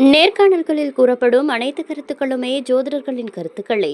நேர்காணல்களில் கூறப்படும் அனைத்து கருத்துக்களுமே ஜோதிடர்களின் கருத்துக்களே.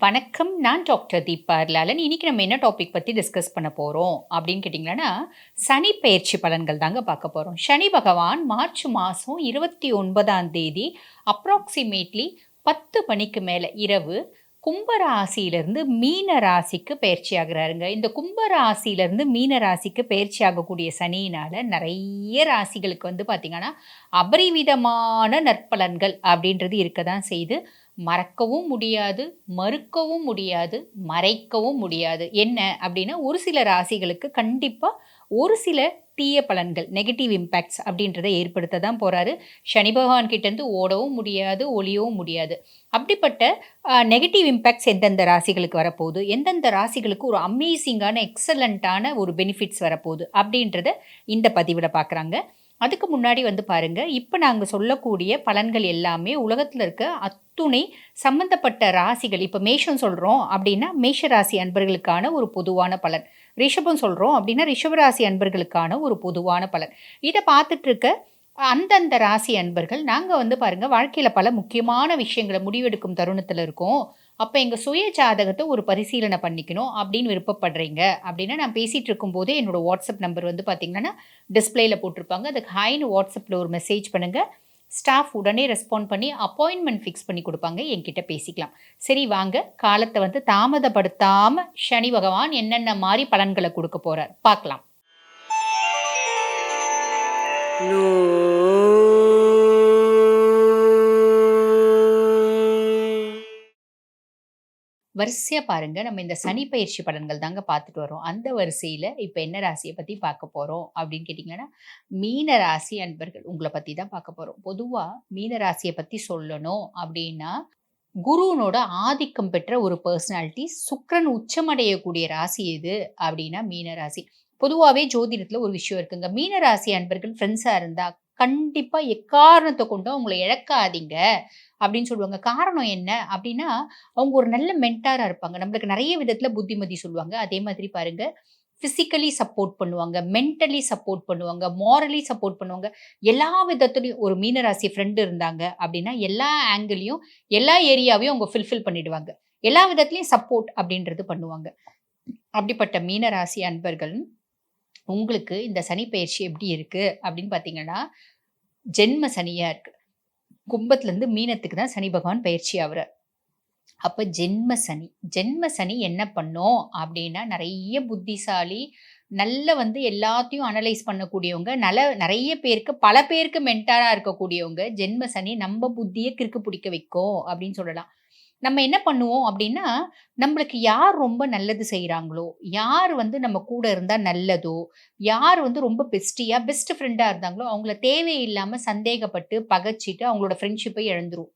வணக்கம் நான் டாக்டர் தீபா லாலன் இன்னைக்கு நம்ம என்ன டாபிக் பற்றி டிஸ்கஸ் பண்ண போகிறோம் அப்படின்னு கேட்டிங்கன்னா சனி பயிற்சி பலன்கள் தாங்க பார்க்க போகிறோம் சனி பகவான் மார்ச் மாதம் இருபத்தி ஒன்பதாம் தேதி அப்ராக்சிமேட்லி பத்து மணிக்கு மேலே இரவு கும்பராசியிலிருந்து மீன ராசிக்கு பயிற்சி ஆகுறாருங்க இந்த கும்பராசியிலிருந்து மீன ராசிக்கு பயிற்சி ஆகக்கூடிய சனியினால் நிறைய ராசிகளுக்கு வந்து பார்த்திங்கன்னா அபரிவிதமான நற்பலன்கள் அப்படின்றது இருக்க தான் செய்து மறக்கவும் முடியாது மறுக்கவும் முடியாது மறைக்கவும் முடியாது. என்ன அப்படின்னா ஒரு சில ராசிகளுக்கு கண்டிப்பாக ஒரு சில தீய பலன்கள் நெகட்டிவ் இம்பேக்ட்ஸ் அப்படின்றத ஏற்படுத்த தான் போகிறாரு சனி பகவான் கிட்டேருந்து ஓடவும் முடியாது ஒளியவும் முடியாது. அப்படிப்பட்ட நெகட்டிவ் இம்பேக்ட்ஸ் எந்தெந்த ராசிகளுக்கு வரப்போகுது? எந்தெந்த ராசிகளுக்கு ஒரு அமேசிங்கான எக்ஸலண்ட்டான ஒரு பெனிஃபிட்ஸ் வரப்போகுது? அப்படின்றத இந்த பதிவில் பார்க்குறாங்க அதுக்கு முன்னாடி வந்து பாருங்கள் இப்போ நாங்கள் சொல்லக்கூடிய பலன்கள் எல்லாமே உலகத்தில் இருக்க அத்துணை சம்பந்தப்பட்ட ராசிகள் இப்போ மேஷம் சொல்கிறோம் அப்படின்னா மேஷ ராசி அன்பர்களுக்கான ஒரு பொதுவான பலன். ரிஷபம் சொல்கிறோம் அப்படின்னா ரிஷபராசி அன்பர்களுக்கான ஒரு பொதுவான பலன். இதை பார்த்துட்டு இருக்க அந்தந்த ராசி அன்பர்கள் நாங்கள் வந்து பாருங்கள் வாழ்க்கையில் பல முக்கியமான விஷயங்களை முடிவெடுக்கும் தருணத்தில் இருக்கோம். அப்போ எங்கள் சுய ஜாதகத்தை ஒரு பரிசீலனை பண்ணிக்கணும் அப்படின்னு விருப்பப்படுறீங்க அப்படின்னா நான் பேசிகிட்டு இருக்கும்போதே என்னோடய வாட்ஸ்அப் நம்பர் வந்து பார்த்திங்கன்னா டிஸ்பிளேயில் போட்டிருப்பாங்க. அதுக்கு ஹைன்னு வாட்ஸ்அப்பில் ஒரு மெசேஜ் பண்ணுங்கள் ஸ்டாஃப் உடனே ரெஸ்பாண்ட் பண்ணி அப்பாயின்மெண்ட் ஃபிக்ஸ் பண்ணி கொடுப்பாங்க. என்கிட்ட பேசிக்கலாம். சரி வாங்க. காலத்தை வந்து தாமதப்படுத்தாமல் சனி பகவான் என்னென்ன மாதிரி பலன்களை கொடுக்க போகிறார் பார்க்கலாம். வரிசையாக பாருங்கள் நம்ம இந்த சனி பயிற்சி பலன்கள் தாங்க பார்த்துட்டு வரோம் அந்த வரிசையில் இப்போ என்ன ராசியை பற்றி பார்க்க போகிறோம் அப்படின்னு கேட்டிங்கன்னா மீன ராசி அன்பர்கள் உங்களை பற்றி தான் பார்க்க போகிறோம் பொதுவாக மீன ராசியை பற்றி சொல்லணும் அப்படின்னா குருவனோட ஆதிக்கம் பெற்ற ஒரு பர்சனாலிட்டி சுக்கரன் உச்சமடையக்கூடிய ராசி எது அப்படின்னா மீன ராசி. பொதுவாகவே ஜோதிடத்தில் ஒரு விஷயம் இருக்குங்க. மீன ராசி அன்பர்கள் ஃப்ரெண்ட்ஸாக இருந்தால் கண்டிப்பாக எக்காரணத்தை கொண்டும் அவங்கள இழக்காதீங்க அப்படின்னு சொல்லுவாங்க. காரணம் என்ன அப்படின்னா அவங்க ஒரு நல்ல மென்டாராக இருப்பாங்க. நம்மளுக்கு நிறைய விதத்தில் புத்திமதி சொல்லுவாங்க. அதே மாதிரி பாருங்க ஃபிசிக்கலி சப்போர்ட் பண்ணுவாங்க மென்டலி சப்போர்ட் பண்ணுவாங்க மாரலி சப்போர்ட் பண்ணுவாங்க. எல்லா விதத்துலையும் ஒரு மீனராசி ஃப்ரெண்டு இருந்தாங்க அப்படின்னா எல்லா ஆங்கிளையும் எல்லா ஏரியாவையும் அவங்க ஃபில்ஃபில் பண்ணிடுவாங்க. எல்லா விதத்துலையும் சப்போர்ட் அப்படின்றது பண்ணுவாங்க. அப்படிப்பட்ட மீனராசி அன்பர்கள் உங்களுக்கு இந்த சனி பயிற்சி எப்படி இருக்குது அப்படின்னு பார்த்தீங்கன்னா ஜென்ம சனியாக இருக்குது கும்பத்துலேருந்து மீனத்துக்கு தான் சனி பகவான் பயிற்சி ஆகிறார் அப்போ ஜென்ம சனி ஜென்ம சனி என்ன பண்ணோம் அப்படின்னா நிறைய புத்திசாலி நல்ல வந்து எல்லாத்தையும் அனலைஸ் பண்ணக்கூடியவங்க நல்ல நிறைய பேருக்கு பல பேருக்கு மென்டாராக இருக்கக்கூடியவங்க ஜென்ம சனி நம்ம புத்தியை கிறுக்கு பிடிக்க வைக்கும் அப்படின்னு சொல்லலாம். நம்ம என்ன பண்ணுவோம் அப்படின்னா நம்மளுக்கு யார் ரொம்ப நல்லது செய்கிறாங்களோ யார் வந்து நம்ம கூட இருந்தால் நல்லதோ யார் வந்து ரொம்ப பெஸ்டியாக பெஸ்ட் ஃப்ரெண்டாக இருந்தாங்களோ அவங்கள தேவையில்லாமல் சந்தேகப்பட்டு பகைச்சிட்டு அவங்களோட ஃப்ரெண்ட்ஷிப்பை இழந்துரும்.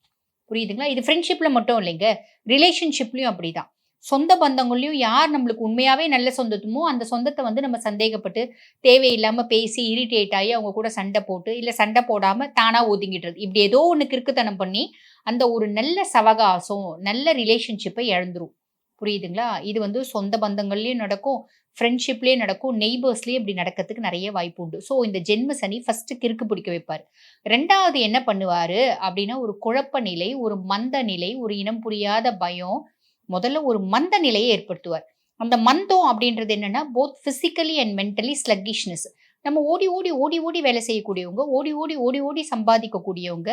புரியுதுங்களா? இது ஃப்ரெண்ட்ஷிப்பில் மட்டும் இல்லைங்க ரிலேஷன்ஷிப்லேயும் அப்படி தான் சொந்த பந்தங்கள்லையும் யார் நம்மளுக்கு உண்மையாகவே நல்ல சொந்தத்துமோ அந்த சொந்தத்தை வந்து நம்ம சந்தேகப்பட்டு தேவையில்லாமல் பேசி இரிட்டேட் ஆகி அவங்க கூட சண்டை போட்டு இல்லை சண்டை போடாமல் தானாக ஒதுங்கிடுறது. இப்படி ஏதோ ஒன்று கிறுக்குத்தனம் பண்ணி அந்த ஒரு நல்ல சவகாசம் நல்ல ரிலேஷன்ஷிப்பை இழந்துரும். புரியுதுங்களா? இது வந்து சொந்த பந்தங்கள்லேயும் நடக்கும் ஃப்ரெண்ட்ஷிப்லேயே நடக்கும் நெய்பர்ஸ்லேயே இப்படி நடக்கிறதுக்கு நிறைய வாய்ப்பு உண்டு. ஸோ இந்த ஜென்ம சனி ஃபஸ்ட்டு கிறுக்கு பிடிக்க வைப்பார். ரெண்டாவது என்ன பண்ணுவார் அப்படின்னா ஒரு குழப்ப நிலை ஒரு மந்த நிலை ஒரு இனம் புரியாத பயம் முதல்ல ஒரு மந்த நிலையை ஏற்படுத்துவார். அந்த மந்தம் அப்படின்றது என்னன்னா both physically and mentally sluggishness நம்ம ஓடி ஓடி ஓடி ஓடி வேலை செய்யக்கூடியவங்க ஓடி ஓடி ஓடி ஓடி சம்பாதிக்கக்கூடியவங்க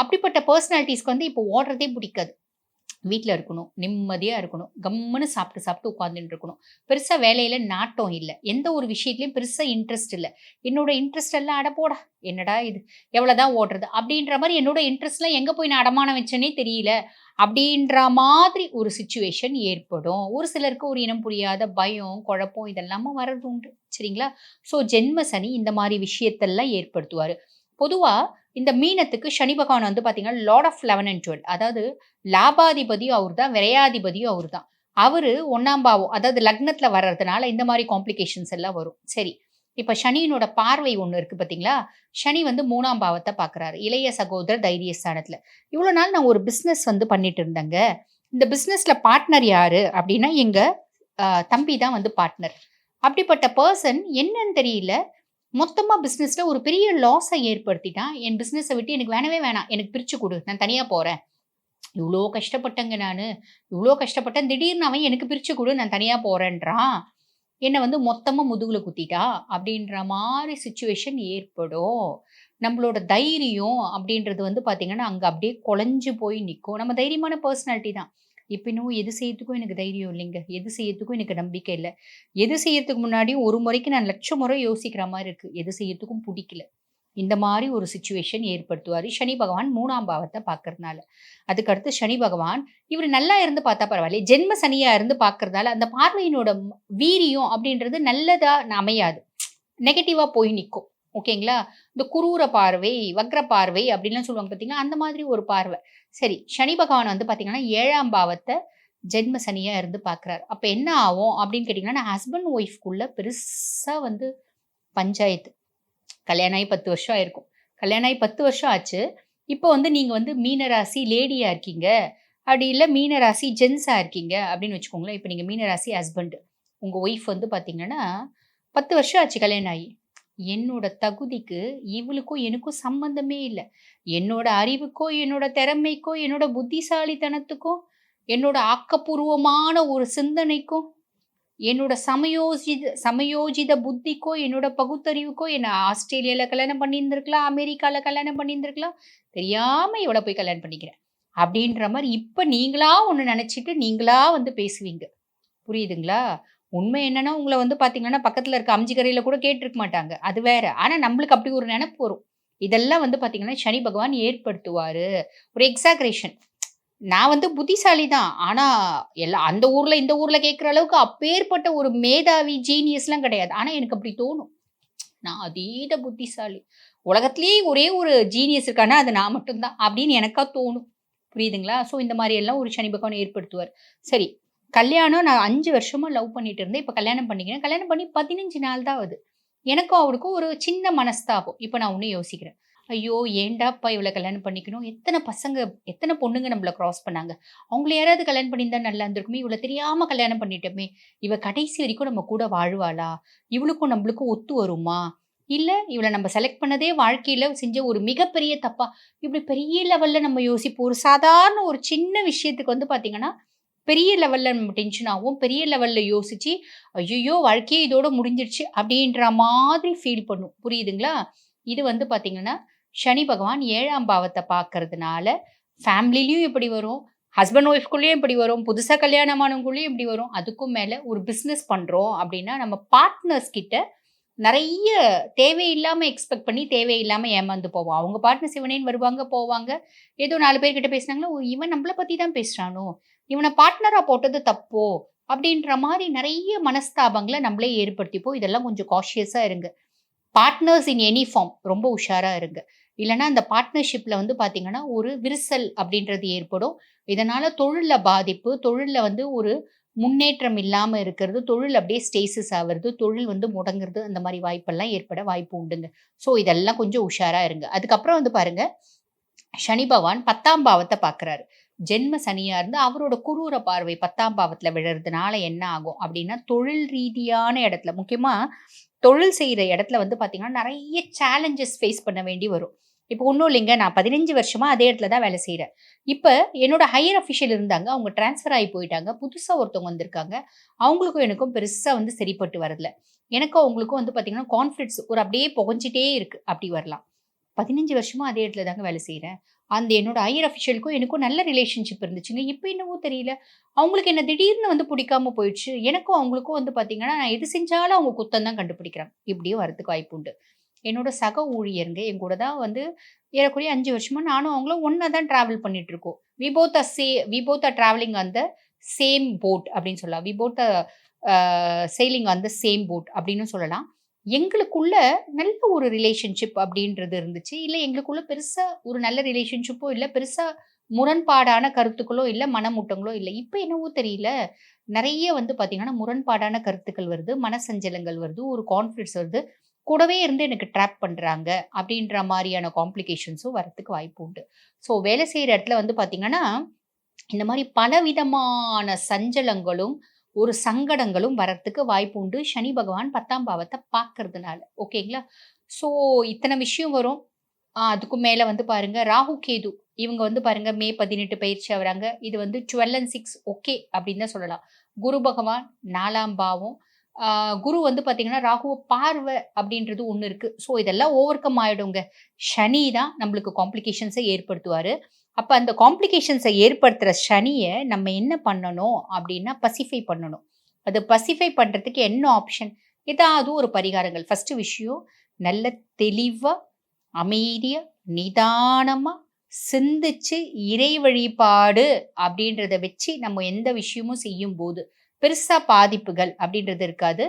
அப்படிப்பட்ட பர்சனாலிட்டிஸ்க்கு வந்து இப்போ ஓடுறதே பிடிக்காது. வீட்டில் இருக்கணும் நிம்மதியாக இருக்கணும் கம்முன்னு சாப்பிட்டு சாப்பிட்டு உட்காந்துட்டு இருக்கணும். பெருசாக வேலையில் நாட்டம் இல்லை. எந்த ஒரு விஷயத்துலையும் பெருசாக இன்ட்ரெஸ்ட் இல்லை. என்னோட இன்ட்ரெஸ்ட் எல்லாம் அடப்போடா என்னடா இது? எவ்வளோதான் ஓடுறது? அப்படின்ற மாதிரி என்னோட இன்ட்ரெஸ்ட்லாம் எங்கே போய் நான் அடமானம் வச்சேனே தெரியல. அப்படின்ற மாதிரி ஒரு சுச்சுவேஷன் ஏற்படும். ஒரு சிலருக்கு ஒரு இனம் புரியாத பயம் குழப்பம் இதெல்லாமும் வர்றது உண்டு. சரிங்களா? ஸோ ஜென்ம சனி இந்த மாதிரி விஷயத்தெல்லாம் ஏற்படுத்துவார். பொதுவாக இந்த மீனத்துக்கு சனி பகவான் வந்து பார்த்தீங்கன்னா lord of eleven and twelve அதாவது லாபாதிபதியும் அவர் தான் விரையாதிபதியும் அவர் தான் அவர் ஒன்றாம் பாவம் அதாவது லக்னத்தில் வர்றதுனால இந்த மாதிரி காம்ப்ளிகேஷன்ஸ் எல்லாம் வரும். சரி. இப்போ சனியினோட பார்வை ஒன்று இருக்குது பார்த்தீங்களா சனி வந்து மூணாம் பாவத்தை பார்க்குறாரு இளைய சகோதர தைரியஸ்தானத்தில் இவ்வளோ நாள் நான் ஒரு பிஸ்னஸ் வந்து பண்ணிட்டு இருந்தேங்க. இந்த பிஸ்னஸில் பார்ட்னர் யார்? அப்படின்னா எங்கள் தம்பி தான் வந்து பார்ட்னர் அப்படிப்பட்ட பர்சன் என்னன்னு தெரியல. மொத்தமாக பிஸ்னஸில் ஒரு பெரிய லாஸை ஏற்படுத்திட்டான். என் பிஸ்னஸை விட்டு எனக்கு வேணவே வேணாம். எனக்கு பிரித்து கொடு. நான் தனியாக போகிறேன் இவ்வளோ கஷ்டப்பட்டேங்க நான். இவ்வளோ கஷ்டப்பட்டேன். திடீர்னு அவன் எனக்கு பிரித்து கொடு. நான் தனியாக போகிறேன்றான் என்னை வந்து மொத்தமாக முதுகில் குத்திட்டா? அப்படின்ற மாதிரி சுச்சுவேஷன் ஏற்படும். நம்மளோட தைரியம் அப்படின்றது வந்து பார்த்திங்கன்னா அங்கே அப்படியே குழஞ்சு போய் நிற்கும் நம்ம தைரியமான பர்சனாலிட்டி தான். இப்பனும் எது செய்யறதுக்கும் எனக்கு தைரியம் இல்லைங்க. எது செய்யறதுக்கும் எனக்கு நம்பிக்கை இல்லை. எது செய்யறதுக்கு முன்னாடியும் ஒரு முறைக்கு நான் லட்சம் முறை யோசிக்கிற மாதிரி இருக்குது எது செய்யறதுக்கும் பிடிக்கல. இந்த மாதிரி ஒரு சுச்சுவேஷன் ஏற்படுத்துவார். சனி பகவான் மூணாம் பாவத்தை பார்க்கறதுனால. அதுக்கடுத்து சனி பகவான் இவர் நல்லா இருந்து பார்த்தா பரவாயில்ல. ஜென்ம சனியாக இருந்து பார்க்கறதால அந்த பார்வையினோட வீரியம் அப்படின்றது நல்லதாக அமையாது. நெகட்டிவாக போய் நிற்கும் ஓகேங்களா இந்த குரூர பார்வை வக்ர பார்வை அப்படின்லாம் சொல்லுவாங்க பார்த்தீங்கன்னா அந்த மாதிரி ஒரு பார்வை. சரி சனி பகவான் வந்து பார்த்தீங்கன்னா ஏழாம் பாவத்தை ஜென்ம சனியாக இருந்து பார்க்குறாரு. அப்போ என்ன ஆகும் அப்படின்னு கேட்டிங்கன்னா ஹஸ்பண்ட் ஒய்ஃப்குள்ளே பெருசாக வந்து பஞ்சாயத்து. கல்யாணம் ஆகி பத்து வருஷம் ஆயிருக்கும். கல்யாணம் ஆகி பத்து வருஷம் ஆச்சு. இப்போ வந்து நீங்கள் வந்து மீனராசி லேடியாக இருக்கீங்க. அப்படி இல்லை மீனராசி ஜென்ஸாக இருக்கீங்க அப்படின்னு வச்சுக்கோங்களேன். இப்போ நீங்கள் மீனராசி ஹஸ்பண்டு உங்கள் ஒய்ஃப் வந்து பார்த்தீங்கன்னா பத்து வருஷம் ஆச்சு கல்யாணம் ஆகி. என்னோட தகுதிக்கு இவளுக்கும் எனக்கும் சம்பந்தமே இல்லை. என்னோட அறிவுக்கோ என்னோட திறமைக்கோ என்னோட புத்திசாலித்தனத்துக்கோ என்னோட ஆக்கப்பூர்வமான ஒரு சிந்தனைக்கும் என்னோட சமயோஜித சமயோஜித புத்திக்கோ என்னோட பகுத்தறிவுக்கோ என்னை ஆஸ்திரேலியாவில் கல்யாணம் பண்ணியிருந்திருக்கலாம் அமெரிக்காவில் கல்யாணம் பண்ணியிருந்திருக்கலாம் தெரியாமல் இவளை போய் கல்யாணம் பண்ணிக்கிறேன். அப்படின்ற மாதிரி இப்போ நீங்களா ஒன்று நினச்சிட்டு நீங்களா வந்து பேசுவீங்க. புரியுதுங்களா? உண்மை என்னன்னா உங்களை வந்து பார்த்தீங்கன்னா பக்கத்தில் இருக்க அம்ஜிக்கரையில் கூட கேட்டிருக்க மாட்டாங்க. அது வேற. ஆனால் நம்மளுக்கு அப்படி ஒரு நினைப்பு வரும். இதெல்லாம் வந்து பார்த்தீங்கன்னா சனி பகவான் ஏற்படுத்துவார். ஒரு எக்ஸாக்ரேஷன் நான் வந்து புத்திசாலி தான் ஆனால் எல்லாம் அந்த ஊரில் இந்த ஊரில் கேட்குற அளவுக்கு அப்பேற்பட்ட ஒரு மேதாவி ஜீனியஸ்லாம் கிடையாது. ஆனால் எனக்கு அப்படி தோணும். நான் அதீத புத்திசாலி. உலகத்துலேயே ஒரே ஒரு ஜீனியஸ் இருக்கானா அது நான் மட்டும்தான் அப்படின்னு எனக்கா தோணும். புரியுதுங்களா? ஸோ இந்த மாதிரி எல்லாம் ஒரு சனி பகவான் ஏற்படுத்துவார். சரி கல்யாணம் நான் அஞ்சு வருஷமாக லவ் பண்ணிட்டு இருந்தேன். இப்போ கல்யாணம் பண்ணிக்கிறேன். கல்யாணம் பண்ணி பதினஞ்சு நாள் தான் ஆகுது. எனக்கும் அவருக்கும் ஒரு சின்ன மனஸ்தாபம். இப்போ நான் ஒன்றும் யோசிக்கிறேன். ஐயோ ஏண்டாப்பா இவளை கல்யாணம் பண்ணிக்கணும்? எத்தனை பசங்க எத்தனை பொண்ணுங்க நம்மளை க்ராஸ் பண்ணாங்க? அவங்கள யாராவது கல்யாணம் பண்ணியிருந்தா நல்லா இருந்திருக்குமே? இவளை தெரியாமல் கல்யாணம் பண்ணிட்டோமே? இவ கடைசி வரைக்கும் நம்ம கூட வாழ்வாளா? இவளுக்கும் நம்மளுக்கும் ஒத்து வருமா? இல்லை இவளை நம்ம செலக்ட் பண்ணதே வாழ்க்கையில் செஞ்ச ஒரு மிகப்பெரிய தப்பா? இப்படி பெரிய லெவலில் நம்ம யோசிப்போம். ஒரு சாதாரண ஒரு சின்ன விஷயத்துக்கு வந்து பார்த்திங்கன்னா பெரிய லெவலில் நம்ம டென்ஷன் ஆகும். பெரிய லெவலில் யோசிச்சு ஐயோ வாழ்க்கையே இதோட முடிஞ்சிருச்சு அப்படின்ற மாதிரி ஃபீல் பண்ணும். புரியுதுங்களா? இது வந்து பார்த்திங்கன்னா சனி பகவான் ஏழாம் பாவத்தை பார்க்கறதுனால ஃபேமிலிலையும் இப்படி வரும். ஹஸ்பண்ட் ஒய்ஃப்குள்ளேயும் இப்படி வரும். புதுசாக கல்யாணமானவங்களையும் இப்படி வரும். அதுக்கும் மேலே ஒரு பிஸ்னஸ் பண்ணுறோம் அப்படின்னா நம்ம பார்ட்னர்ஸ் கிட்ட நிறைய தேவையில்லாமல் எக்ஸ்பெக்ட் பண்ணி தேவையில்லாமல் ஏமாந்து போவோம். அவங்க பார்ட்னர்ஸ் இவனேன்னு வருவாங்க போவாங்க. ஏதோ நாலு பேர்கிட்ட பேசுனாங்கன்னா இவன் நம்மளை பற்றி தான் பேசுகிறானோ இவனை பார்ட்னராக போட்டது தப்போ? அப்படின்ற மாதிரி நிறைய மனஸ்தாபங்களை நம்மளே ஏற்படுத்திப்போம். இதெல்லாம் கொஞ்சம் காஷியஸாக இருங்க. பார்ட்னர்ஸ் இன் எனி ஃபார்ம் ரொம்ப உஷாராக இருங்க. இல்லைன்னா அந்த பார்ட்னர்ஷிப்பில் வந்து பார்த்தீங்கன்னா ஒரு விரிசல் அப்படின்றது ஏற்படும். இதனால் தொழிலில் பாதிப்பு தொழிலில் வந்து ஒரு முன்னேற்றம் இல்லாமல் இருக்கிறது தொழில் அப்படியே ஸ்டேசஸ் ஆகிறது தொழில் வந்து முடங்குறது அந்த மாதிரி வாய்ப்பெல்லாம் ஏற்பட வாய்ப்பு உண்டுங்க. ஸோ இதெல்லாம் கொஞ்சம் உஷாராக இருங்க. அதுக்கப்புறம் வந்து பாருங்க சனி பகவான் பத்தாம் பாவத்தை பார்க்குறாரு ஜென்ம சனியாக இருந்து அவரோட குரூர பார்வை பத்தாம் பாவத்தில் விழுறதுனால என்ன ஆகும் அப்படின்னா தொழில் ரீதியான இடத்துல முக்கியமாக தொழில் செய்கிற இடத்துல வந்து பார்த்திங்கன்னா நிறைய சேலஞ்சஸ் ஃபேஸ் பண்ண வேண்டி வரும். இப்போ ஒன்றும் இல்லைங்க. நான் பதினஞ்சு வருஷமா அதே இடத்துல தான் வேலை செய்கிறேன் இப்போ என்னோட ஹையர் அஃபிஷியல் இருந்தாங்க. அவங்க ட்ரான்ஸ்ஃபர் ஆகி போயிட்டாங்க. புதுசாக ஒருத்தவங்க வந்திருக்காங்க. அவங்களுக்கும் எனக்கும் பெருசாக வந்து சரிப்பட்டு வரதில்ல எனக்கும் அவங்களுக்கும் வந்து பார்த்தீங்கன்னா கான்ஃப்ளிக்ஸ் ஒரு அப்படியே புகஞ்சிட்டே இருக்கு. அப்படி வரலாம். பதினஞ்சு வருஷமாக அதே இடத்துல தாங்க வேலை செய்கிறேன் அந்த என்னோட ஹையர் அஃபிஷியலுக்கும் எனக்கும் நல்ல ரிலேஷன்ஷிப் இருந்துச்சுங்க. இப்போ என்னவோ தெரியல. அவங்களுக்கு என்ன திடீர்னு வந்து பிடிக்காம போயிடுச்சு. எனக்கும் அவங்களுக்கும் வந்து பார்த்தீங்கன்னா நான் எது செஞ்சாலும் அவங்க குத்தம் தான் கண்டுபிடிக்கிறாங்க இப்படியும் வரதுக்கு வாய்ப்பு உண்டு. என்னோட சக ஊழியருங்க. என் கூட தான் வந்து ஏறக்குறைய அஞ்சு வருஷமா நானும் அவங்களும் ஒன்றா தான் ட்ராவல் பண்ணிட்டு இருக்கோம் we both are say we both are travelling அந்த சேம் போட் அப்படின்னு சொல்லலாம். வி போத் அ சேலிங் அந்த சேம் போட் அப்படின்னு சொல்லலாம். எங்களுக்குள்ள நல்ல ஒரு ரிலேஷன்ஷிப் அப்படின்றது இருந்துச்சு. இல்லை எங்களுக்குள்ள பெருசாக ஒரு நல்ல ரிலேஷன்ஷிப்போ இல்லை பெருசாக முரண்பாடான கருத்துக்களோ இல்லை மனமூட்டங்களோ இல்லை. இப்போ என்னவோ தெரியல. நிறைய வந்து பார்த்தீங்கன்னா முரண்பாடான கருத்துக்கள் வருது மனசஞ்சலங்கள் வருது ஒரு கான்ஃப்ளிக்ஸ் வருது. கூடவே இருந்து எனக்கு ட்ராப் பண்ணுறாங்க அப்படின்ற மாதிரியான காம்ப்ளிகேஷன்ஸும் வரத்துக்கு வாய்ப்பு உண்டு. ஸோ வேலை செய்கிற இடத்துல வந்து பார்த்திங்கன்னா இந்த மாதிரி பலவிதமான சஞ்சலங்களும் ஒரு சங்கடங்களும் வரத்துக்கு வாய்ப்பு உண்டு. சனி பகவான் பத்தாம் பாவத்தை பார்க்கறதுனால. ஓகேங்களா ஸோ இத்தனை விஷயம் வரும். அதுக்கு மேலே வந்து பாருங்க ராகு கேது. இவங்க வந்து பாருங்க மே பதினெட்டு பயிற்சி ஆகுறாங்க. இது வந்து டுவெல் அண்ட் சிக்ஸ் ஓகே அப்படின்னு தான் சொல்லலாம். குரு பகவான் நாலாம் பாவம் குரு வந்து பார்த்தீங்கன்னா ராகுவ பார்வை அப்படின்றது ஒன்று இருக்குது ஸோ இதெல்லாம் ஓவர் கம் ஆகிடுங்க சனி தான் நம்மளுக்கு காம்ப்ளிகேஷன்ஸை ஏற்படுத்துவார். அப்போ அந்த காம்ப்ளிகேஷன்ஸை ஏற்படுத்துகிற சனியை நம்ம என்ன பண்ணணும் அப்படின்னா பசிஃபை பண்ணணும். அது பசிஃபை பண்ணுறதுக்கு என்ன ஆப்ஷன் ஏதாவது ஒரு பரிகாரங்கள். ஃபஸ்ட்டு விஷயம் நல்ல தெளிவாக அமைதியாக நிதானமாக சிந்திச்சு இறை வழிபாடு அப்படின்றத வச்சு நம்ம எந்த விஷயமும் செய்யும் போது பெருசா பாதிப்புகள் அப்படின்றது இருக்காது.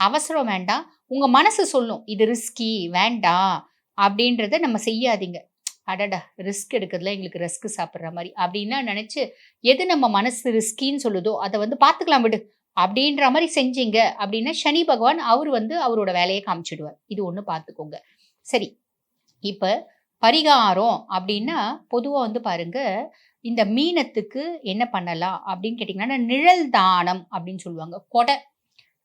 அவசரம் வேண்டாம். உங்க மனசு சொல்லும் இது ரிஸ்கி வேண்டாம் அப்படின்றத நம்ம செய்யாதீங்க. அடடா ரிஸ்க் எடுக்கிறதுல எங்களுக்கு ரிஸ்க் சாப்பிட்ற மாதிரி அப்படின்னா நினைச்சு எது நம்ம மனசு ரிஸ்கின்னு சொல்லுதோ அதை வந்து பார்த்துக்கலாம் விடு அப்படின்ற மாதிரி செஞ்சீங்க அப்படின்னா சனி பகவான் அவர் வந்து அவரோட வேலையை காமிச்சிடுவார். இது ஒன்று பார்த்துக்கோங்க. சரி இப்போ பரிகாரம் அப்படின்னா பொதுவாக வந்து பாருங்க இந்த மீனத்துக்கு என்ன பண்ணலாம் அப்படின்னு கேட்டிங்கன்னா நிழல் தானம் அப்படின்னு சொல்லுவாங்க. கொடை.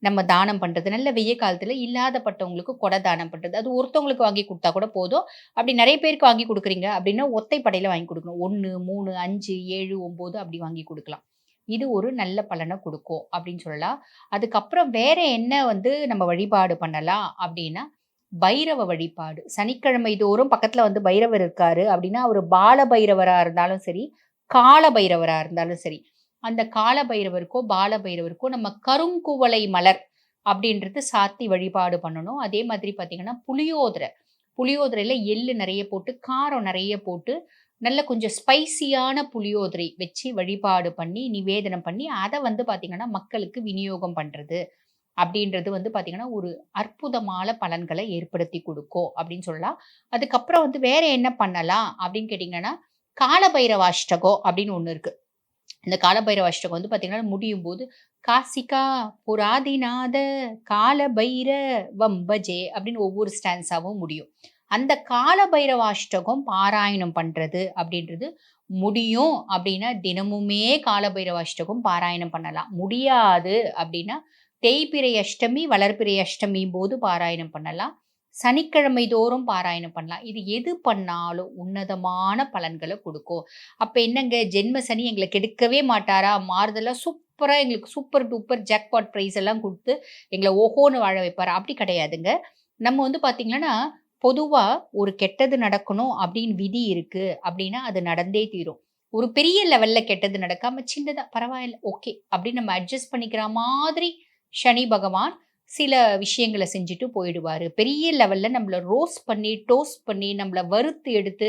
நம்ம தானம் பண்ணுறது நல்ல வெய்ய காலத்தில் இல்லாதப்பட்டவங்களுக்கு கொடை தானம் பண்ணுறது அது ஒருத்தவங்களுக்கு வாங்கி கொடுத்தா கூட போதும். அப்படி நிறைய பேருக்கு வாங்கி கொடுக்குறீங்க அப்படின்னா ஒத்தைப்படையில் வாங்கி கொடுக்கணும். ஒன்று மூணு அஞ்சு ஏழு ஒம்பது அப்படி வாங்கி கொடுக்கலாம். இது ஒரு நல்ல பலனை கொடுக்கும் அப்படின்னு சொல்லலாம். அதுக்கப்புறம் வேற என்ன வந்து நம்ம வழிபாடு பண்ணலாம் அப்படின்னா பைரவ வழிபாடு. சனிக்கிழமை தோறும் பக்கத்துல வந்து பைரவர் இருக்காரு அப்படின்னா அவர் பால பைரவரா இருந்தாலும் சரி கால பைரவரா இருந்தாலும் சரி அந்த கால பைரவருக்கோ பால பைரவருக்கோ நம்ம கருங்குவளை மலர் அப்படின்றது சாத்தி வழிபாடு பண்ணணும். அதே மாதிரி பார்த்தீங்கன்னா புளியோதரை. புளியோதரையில் எள்ளு நிறைய போட்டு காரம் நிறைய போட்டு நல்ல கொஞ்சம் ஸ்பைசியான புளியோதரை வச்சு வழிபாடு பண்ணி நிவேதனம் பண்ணி அதை வந்து பார்த்தீங்கன்னா மக்களுக்கு விநியோகம் பண்ணுறது அப்படின்றது வந்து பார்த்தீங்கன்னா ஒரு அற்புதமான பலன்களை ஏற்படுத்தி கொடுக்கும் அப்படின்னு சொல்லலாம். அதுக்கப்புறம் வந்து வேற என்ன பண்ணலாம் அப்படின்னு கேட்டிங்கன்னா காலபைரவாஷ்டகம் அப்படின்னு ஒன்று இருக்கு. இந்த காலபைரவாஷ்டகம் வந்து பார்த்தீங்கன்னா முடியும் போது காசிகா புராதிநாத காலபைர வம்பஜே அப்படின்னு ஒவ்வொரு ஸ்டான்ஸாவும் முடியும். அந்த காலபைரவாஷ்டகம் பாராயணம் பண்றது அப்படின்றது முடியும் அப்படின்னா தினமுமே காலபைரவாஷ்டகம் பாராயணம் பண்ணலாம். முடியாது அப்படின்னா தேய்பிரை அஷ்டமி வளர்பிறை அஷ்டமி போது பாராயணம் பண்ணலாம். சனிக்கிழமை தோறும் பாராயணம் பண்ணலாம். இது எது பண்ணாலும் உன்னதமான பலன்களை கொடுக்கும். அப்போ என்னங்க? ஜென்ம சனி எங்களை கெடுக்கவே மாட்டாரா? மாறுதலாக சூப்பராக எங்களுக்கு சூப்பர் டூப்பர் ஜாக்பாட் ப்ரைஸ் எல்லாம் கொடுத்து எங்களை ஓஹோன்னு வாழ வைப்பாரா. அப்படி கிடையாதுங்க. நம்ம வந்து பார்த்திங்கன்னா பொதுவாக ஒரு கெட்டது நடக்கணும் அப்படின்னு விதி இருக்குது அப்படின்னா அது நடந்தே தீரும். ஒரு பெரிய லெவலில் கெட்டது நடக்காமல் சின்னதாக பரவாயில்ல ஓகே அப்படின்னு நம்ம அட்ஜஸ்ட் பண்ணிக்கிற மாதிரி சனி பகவான் சில விஷயங்களை செஞ்சுட்டு போயிடுவாரு. பெரிய லெவலில் நம்மள ரோஸ் பண்ணி டோஸ்ட் பண்ணி நம்மள வறுத்து எடுத்து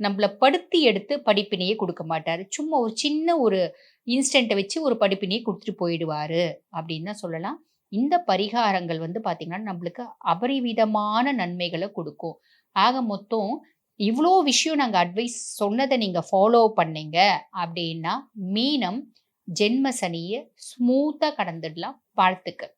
நம்மள படுத்தி எடுத்து படிப்பினையே கொடுக்க மாட்டார். சும்மா ஒரு சின்ன ஒரு இன்ஸ்டன்ட்டை வச்சு ஒரு படிப்பினையை கொடுத்துட்டு போயிடுவார் அப்படின்னு தான் சொல்லலாம். இந்த பரிகாரங்கள் வந்து பார்த்திங்கன்னா நம்மளுக்கு அபரிவிதமான நன்மைகளை கொடுக்கும். ஆக மொத்தம் இவ்வளோ விஷயம் நாங்கள் அட்வைஸ் சொன்னதை நீங்கள் ஃபாலோ பண்ணீங்க அப்படின்னா மீனம் ஜென்ம சனியை ஸ்மூத்தாக கடந்துடலாம். வாழ்த்துக்கள்.